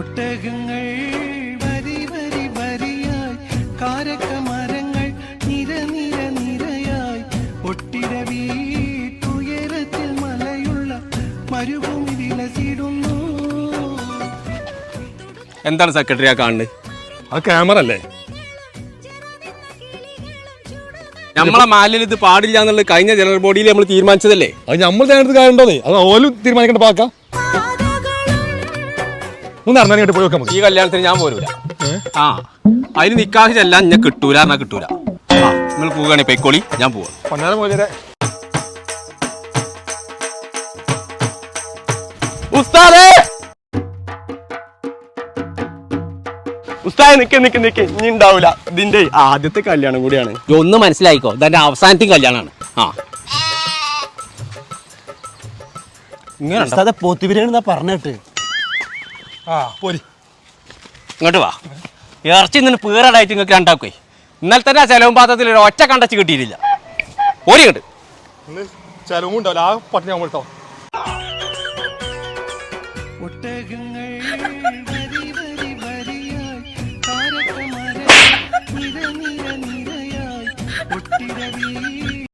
ഒട്ടകങ്ങൾ വരി വരി വരിയായി കാരക്ക മരങ്ങൾ നിര നിര നിരയായി. ഒട്ടിരവി ഉയരത്തിൽ മലയുള്ള മരുഭൂമി വിലസിടുന്നു. എന്താണ് സെക്രട്ടറി ആ കാണുന്നത്? അത് ക്യാമറ അല്ലേ? നമ്മളെ മാലിന്യം ഇത് പാടില്ല എന്നുള്ളത് കഴിഞ്ഞ ജനറൽ ബോഡിയിൽ നമ്മൾ തീരുമാനിച്ചതല്ലേ? അത് നമ്മൾ തിരഞ്ഞെടുത്ത് കാര്യമുണ്ടോന്നേ അത് ഓലും തീരുമാനിക്കേണ്ട പാക്ക ഒന്ന് പോയി നോക്കാം നമുക്ക് ഈ കല്യാണത്തിന് ഞാൻ പോരൂല. ആ അതിന് നിക്കാഹ് ചെല്ലാൻ ഞാൻ കിട്ടൂല എന്നാ കിട്ടൂല. ആ നിങ്ങൾ പോവുകയാണെങ്കിൽ പൈക്കോളി ഞാൻ പോവാം. പൊന്നാരം പോലെ ഉസ്താദേ! ഉസ്താദ് നിക്ക് നിക്ക് നിക്ക്. ഇനി ഉണ്ടാവൂല. ഇതിന്റെ ആദ്യത്തെ കല്യാണം കൂടിയാണ്. ഒന്ന് മനസ്സിലായിക്കോ. ഇതെന്റെ അവസാനത്തെ കല്യാണമാണ് ആ. ഇങ്ങനെ? ഉസ്താദെ പോത്തുബിരിയാണി പറഞ്ഞിട്ട്. ആ. പോരി. ഇങ്ങോട്ട് വാ. ഇറച്ചി നിന്ന് പീറടായിട്ട് നിങ്ങൾക്ക് രണ്ടാക്കുവേ ഇന്നലെ തന്നെ ആ ചെലവും പാത്രത്തിൽ ഒരു ഒറ്റ കണ്ടച്ച് കിട്ടിയില്ല ഓരി ഇങ്ങോട്ട്. ആ പട്ടിണി നമ്മൾ